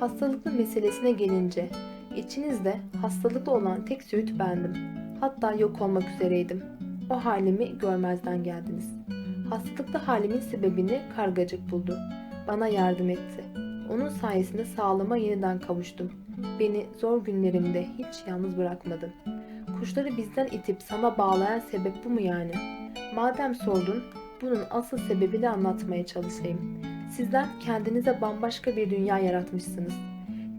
Hastalıklı meselesine gelince, içinizde hastalıklı olan tek Söğüt bendim. Hatta yok olmak üzereydim. O halimi görmezden geldiniz. Hastalıklı halimin sebebini kargacık buldu. Bana yardım etti. Onun sayesinde sağlığıma yeniden kavuştum. Beni zor günlerimde hiç yalnız bırakmadın. Kuşları bizden itip sana bağlayan sebep bu mu yani? Madem sordun, bunun asıl sebebini anlatmaya çalışayım. Sizler kendinize bambaşka bir dünya yaratmışsınız.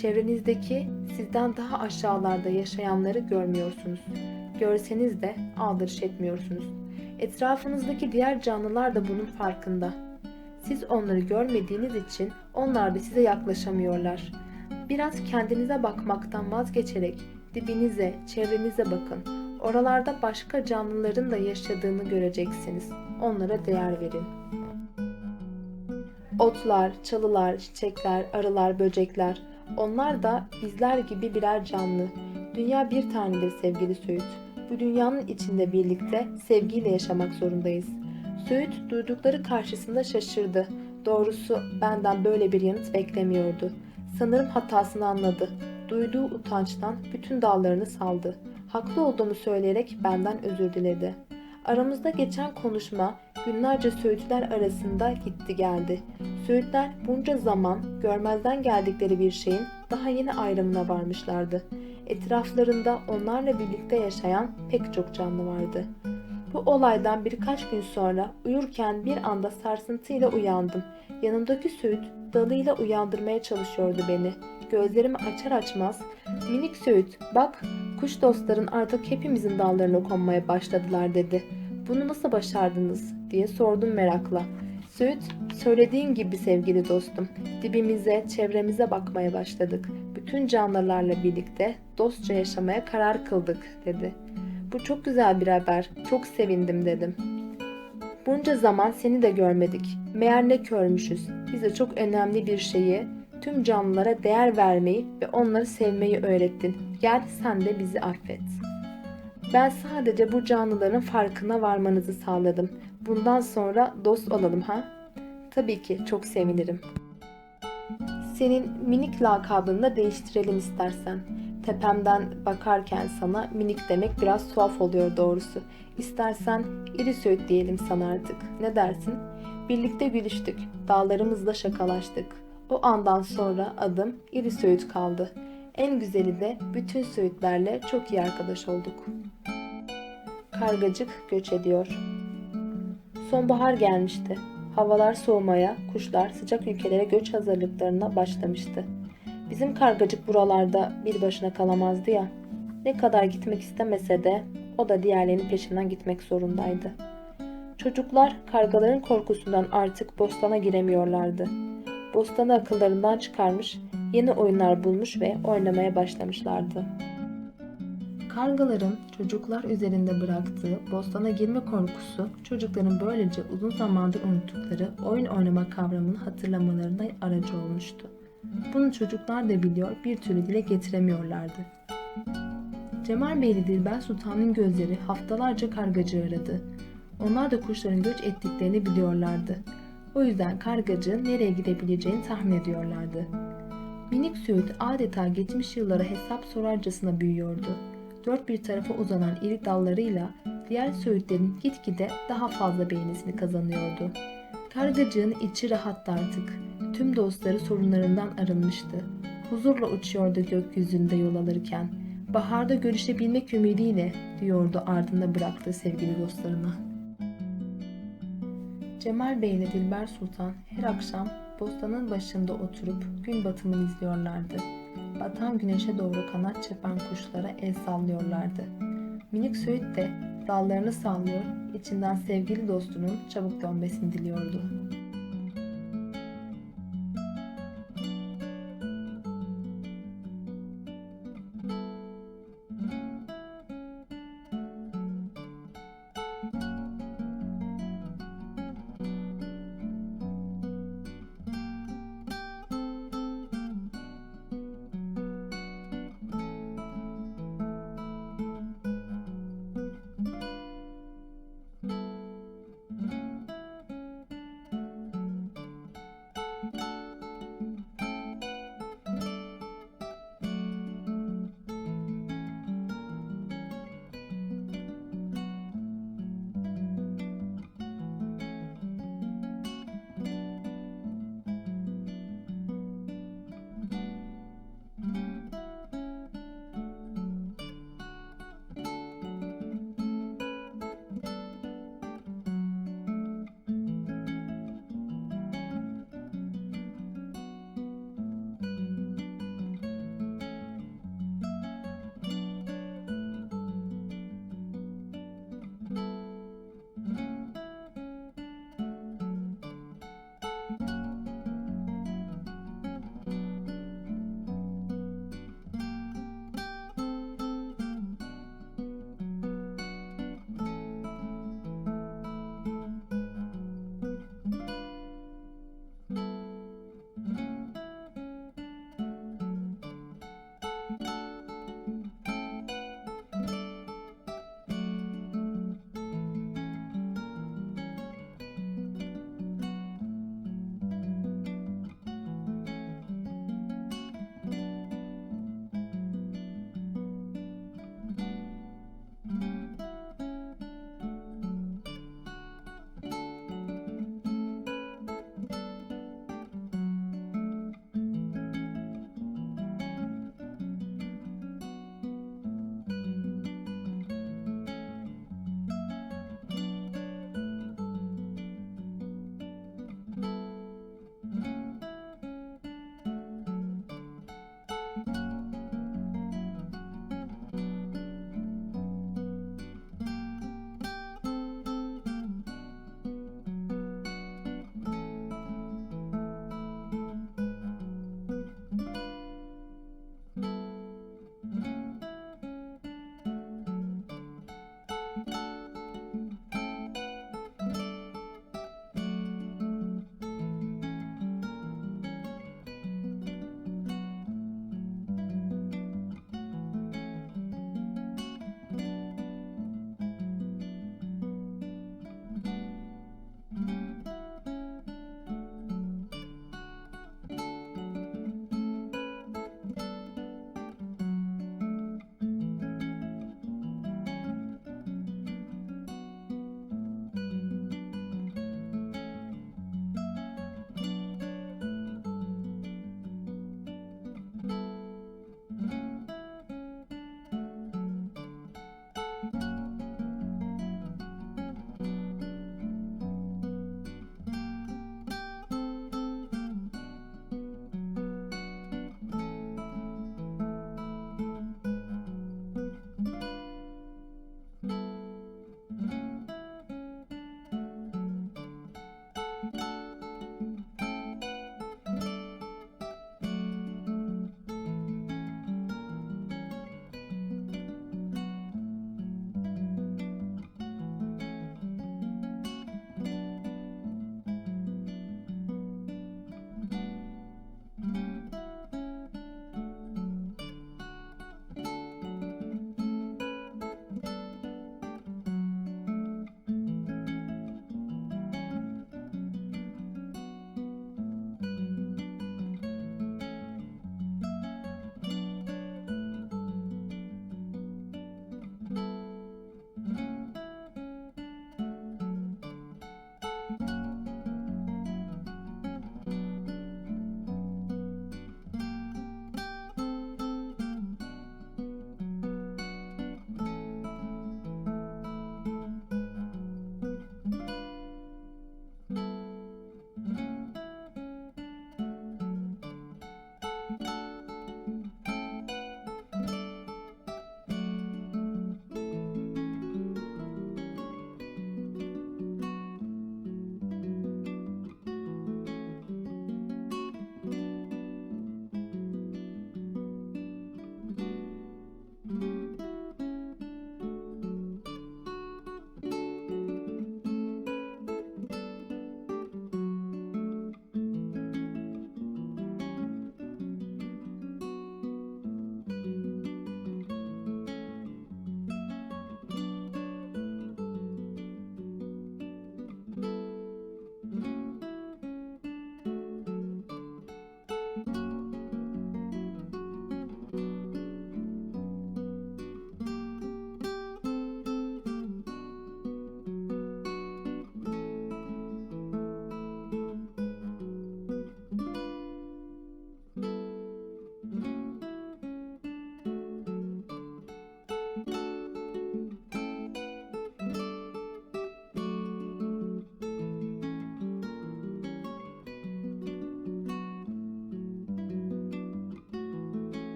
Çevrenizdeki sizden daha aşağılarda yaşayanları görmüyorsunuz. Görseniz de aldırış etmiyorsunuz. Etrafınızdaki diğer canlılar da bunun farkında. Siz onları görmediğiniz için onlar da size yaklaşamıyorlar. Biraz kendinize bakmaktan vazgeçerek dibinize, çevrenize bakın. Oralarda başka canlıların da yaşadığını göreceksiniz. Onlara değer verin. Otlar, çalılar, çiçekler, arılar, böcekler. Onlar da bizler gibi birer canlı. Dünya bir tanedir sevgili Söğüt. Bu dünyanın içinde birlikte sevgiyle yaşamak zorundayız. Söğüt duydukları karşısında şaşırdı. Doğrusu benden böyle bir yanıt beklemiyordu. Sanırım hatasını anladı. Duyduğu utançtan bütün dallarını saldı. Haklı olduğumu söyleyerek benden özür diledi. Aramızda geçen konuşma günlerce Söğütler arasında gitti geldi. Söğütler bunca zaman görmezden geldikleri bir şeyin daha yeni ayrımına varmışlardı. Etraflarında onlarla birlikte yaşayan pek çok canlı vardı. Bu olaydan birkaç gün sonra uyurken bir anda sarsıntıyla uyandım. Yanımdaki Söğüt dalıyla uyandırmaya çalışıyordu beni. Gözlerimi açar açmaz minik Söğüt bak kuş dostların artık hepimizin dallarına konmaya başladılar dedi. Bunu nasıl başardınız diye sordum merakla. Söğüt söylediğin gibi sevgili dostum dibimize çevremize bakmaya başladık. Bütün canlılarla birlikte dostça yaşamaya karar kıldık dedi. Bu çok güzel bir haber. Çok sevindim dedim. Bunca zaman seni de görmedik. Meğer ne körmüşüz. Bize çok önemli bir şeyi, tüm canlılara değer vermeyi ve onları sevmeyi öğrettin. Gel sen de bizi affet. Ben sadece bu canlıların farkına varmanızı sağladım. Bundan sonra dost olalım ha? Tabii ki çok sevinirim. Senin minik lakabını da değiştirelim istersen. Tepemden bakarken sana minik demek biraz tuhaf oluyor doğrusu. İstersen iri söğüt diyelim sana artık. Ne dersin? Birlikte gülüştük. Dağlarımızla şakalaştık. O andan sonra adım iri söğüt kaldı. En güzeli de bütün söğütlerle çok iyi arkadaş olduk. Kargacık göç ediyor. Sonbahar gelmişti. Havalar soğumaya, kuşlar sıcak ülkelere göç hazırlıklarına başlamıştı. Bizim kargacık buralarda bir başına kalamazdı ya. Ne kadar gitmek istemese de o da diğerlerinin peşinden gitmek zorundaydı. Çocuklar kargaların korkusundan artık bostana giremiyorlardı. Bostanı akıllarından çıkarmış, yeni oyunlar bulmuş ve oynamaya başlamışlardı. Kargaların çocuklar üzerinde bıraktığı bostana girme korkusu çocukların böylece uzun zamandır unuttukları oyun oynama kavramını hatırlamalarına aracı olmuştu. Bunu çocuklar da biliyor bir türlü dile getiremiyorlardı. Cemal Beyli Dilber Sultan'ın gözleri haftalarca kargacı aradı. Onlar da kuşların göç ettiklerini biliyorlardı. O yüzden kargacı nereye gidebileceğini tahmin ediyorlardı. Minik Söğüt adeta geçmiş yıllara hesap sorarcasına büyüyordu. Dört bir tarafa uzanan iri dallarıyla diğer söğütlerin gitgide daha fazla beğenisini kazanıyordu. Kargacığın içi rahattı artık. Tüm dostları sorunlarından arınmıştı. Huzurla uçuyordu gökyüzünde yol alırken. Baharda görüşebilmek ümidiyle diyordu ardında bıraktığı sevgili dostlarına. Cemal Bey ile Dilber Sultan her akşam bostanın başında oturup gün batımını izliyorlardı. Batan güneşe doğru kanat çırpan kuşlara el sallıyorlardı. Minik Söğüt de dallarını sallıyor, içinden sevgili dostunun çabuk dönmesini diliyordu.